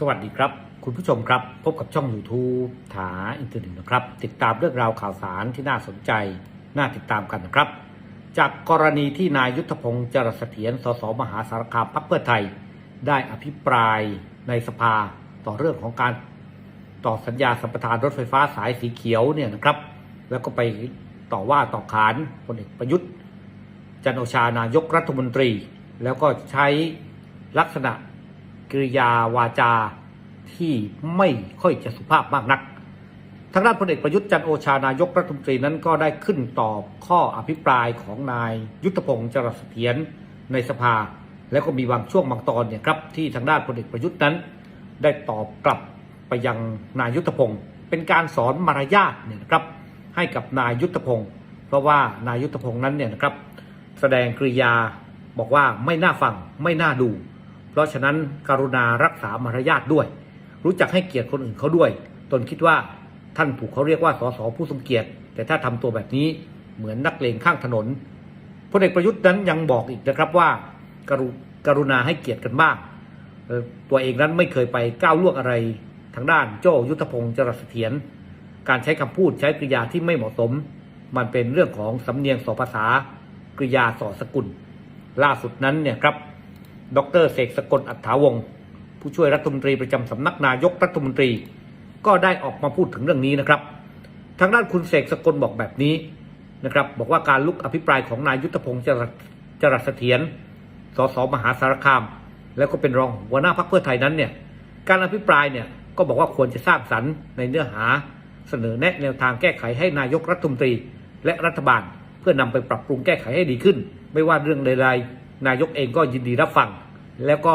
สวัสดีครับ คุณผู้ชมครับ พบกับช่อง YouTube ถาอินเทอร์เน็ตนะครับ ติดตามเรื่องราวข่าวสารที่น่าสนใจ น่าติดตามกันนะครับ จากกรณีที่นายยุทธพงศ์จรัสเสถียรสสมหาสารคามพรรคเพื่อไทย ได้อภิปรายในสภาต่อเรื่องของการต่อสัญญาสัมปทานรถไฟฟ้าสายสีเขียวเนี่ยนะครับ แล้วก็ไปต่อว่าต่อขานพลเอกประยุทธ์ จันโอชานายกรัฐมนตรี แล้วก็ใช้ลักษณะ กริยาวาจาที่ไม่ค่อยจะสุภาพมากนัก ทางด้านพลเอกประยุทธ์จันโอชานายกรัฐมนตรีนั้นก็ได้ขึ้นตอบข้ออภิปรายของนายยุทธพงศ์จรัสเถียรในสภา แล้วก็มีบางช่วงบางตอนเนี่ยครับที่ทางด้านพลเอกประยุทธ์นั้น ได้ตอบกลับไปยังนายยุทธพงศ์เป็นการสอนมารยาทเนี่ยนะครับให้กับนายยุทธพงศ์เพราะว่านายยุทธพงศ์นั้นเนี่ยนะครับ แสดงกริยาบอกว่าไม่น่าฟังไม่น่าดู เพราะฉะนั้นกรุณารักษามารยาทด้วย รู้จักให้เกียรติคนอื่นเขาด้วย ตนคิดว่าท่านถูกเขาเรียกว่าสสผู้ทรงเกียรติ แต่ถ้าทำตัวแบบนี้เหมือนนักเลงข้างถนนพลเอกประยุทธ์นั้นยังบอกอีกนะครับว่ากรุกรุณาให้เกียรติกันบ้าง ตัวเองนั้นไม่เคยไปก้าวล่วงอะไรทางด้านโจ้ยุทธพงศ์จรัสเถียรการใช้คำพูดใช้กริยาที่ไม่เหมาะสม มันเป็นเรื่องของสำเนียงสอภาษากริยาสอสกุล ล่าสุดนั้นเนี่ยครับ ดรเสกสกลอัฏฐาวงศ์ผู้ช่วยรัฐมนตรีประจำสำนักนายกรัฐมนตรี ก็ได้ออกมาพูดถึงเรื่องนี้นะครับ ทางด้านคุณเสกสกลบอกแบบนี้นะครับบอกว่าการลุกอภิปรายของนายยุทธพงศ์จรัสจรัสเสถียรสสมหาสารคาม แล้วก็เป็นรองหัวหน้าพรรคเพื่อไทยนั้นเนี่ยการอภิปรายเนี่ยก็บอกว่าควรจะสร้างสรรค์ในเนื้อหาเสนอแนะแนวทางแก้ไขให้นายกรัฐมนตรี และรัฐบาล เพื่อนำไปปรับปรุงแก้ไขให้ดีขึ้น ไม่ว่าเรื่องใดๆนายกเองก็ยินดีรับฟัง แล้วก็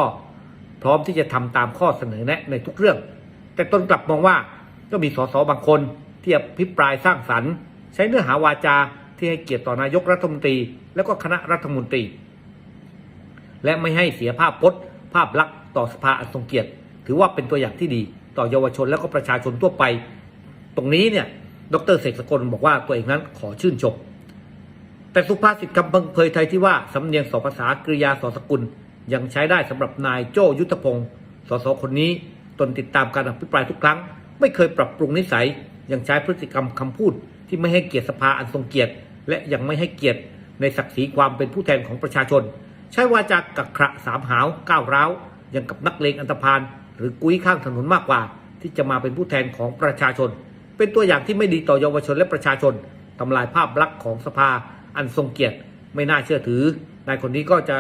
พร้อมที่จะทำตามข้อเสนอแนะในทุกเรื่อง แต่ตนกลับมองว่าก็มีสสบางคนที่อภิปรายสร้างสรรค์ ใช้เนื้อหาวาจาที่ให้เกียรติต่อนายกรัฐมนตรี และก็คณะรัฐมนตรี และไม่ให้เสียภาพพจน์ ภาพลักษณ์ต่อสภาอันทรงเกียรติ ถือว่าเป็นตัวอย่างที่ดีต่อเยาวชนและก็ประชาชนทั่วไป ตรงนี้เนี่ยดรเสกสกลบอกว่าตัวเองนั้นขอชื่นชมแต่สุภาษิตคำพังเพยไทยที่ว่าสำเนียงสองภาษากริยาสองสกุล ยังใช้ได้สำหรับนายโจยุทธพงศ์สสคนนี้ตนติดตามการอภิปรายทุกครั้ง ไม่เคยปรับปรุงนิสัย ยังใช้พฤติกรรมคำพูด ที่ไม่ให้เกียรติสภาอันทรงเกียรติ และยังไม่ให้เกียรติในศักดิ์ศรีความเป็นผู้แทนของประชาชน ใช้วาจากักขระสามหาวก้าวร้าวยังกับนักเลงอันธพาลหรือกุ้ยข้างถนนมากกว่า ที่จะมาเป็นผู้แทนของประชาชน เป็นตัวอย่างที่ไม่ดีต่อเยาวชนและประชาชนทำลายภาพลักษณ์ของสภาอันทรงเกียรติ ไม่น่าเชื่อถือนายคนนี้ก็จะ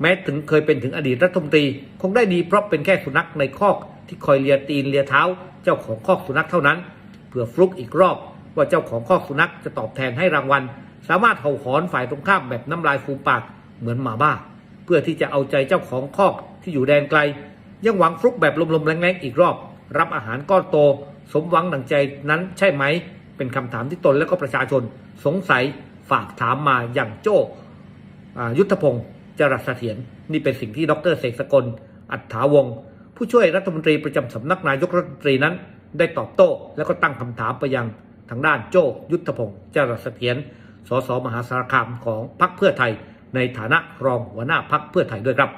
แม้ถึงเคยเป็นถึงอดีตรัฐมนตรีคงได้ดีเพราะเป็นแค่สุนัขในคอกที่คอยเลียตีนเลียเท้า เจ้าของคอกสุนัขเท่านั้นเพื่อฟลุกอีกรอบว่าเจ้าของคอกสุนัขจะตอบแทนให้รางวัล สามารถเห่าหอนฝ่ายตรงข้ามแบบน้ำลายฟูมปากเหมือนหมาบ้า เพื่อที่จะเอาใจเจ้าของคอกที่อยู่แดนไกล ยังหวังฟลุกแบบลมๆแรงๆอีกรอบ รับอาหารก้อนโต สมหวังดังใจนั้นใช่ไหม เป็นคำถามที่ตนและก็ประชาชน สงสัยฝากถามมาอย่างโจ้ยุทธพงศ์ จรัสเสถียรนี่เป็นสิ่งที่ดรเสกสกล อัฏฐาวง ผู้ช่วยรัฐมนตรีประจำสำนักนายกรัฐมนตรีนั้น ได้ตอบโต้ แล้วก็ตั้งคำถามไปยังทางด้านโจยุทธพงศ์จรัสเสถียรสสมหาสารคามของพรรคเพื่อไทย ในฐานะรองหัวหน้าพรรคเพื่อไทยด้วยครับ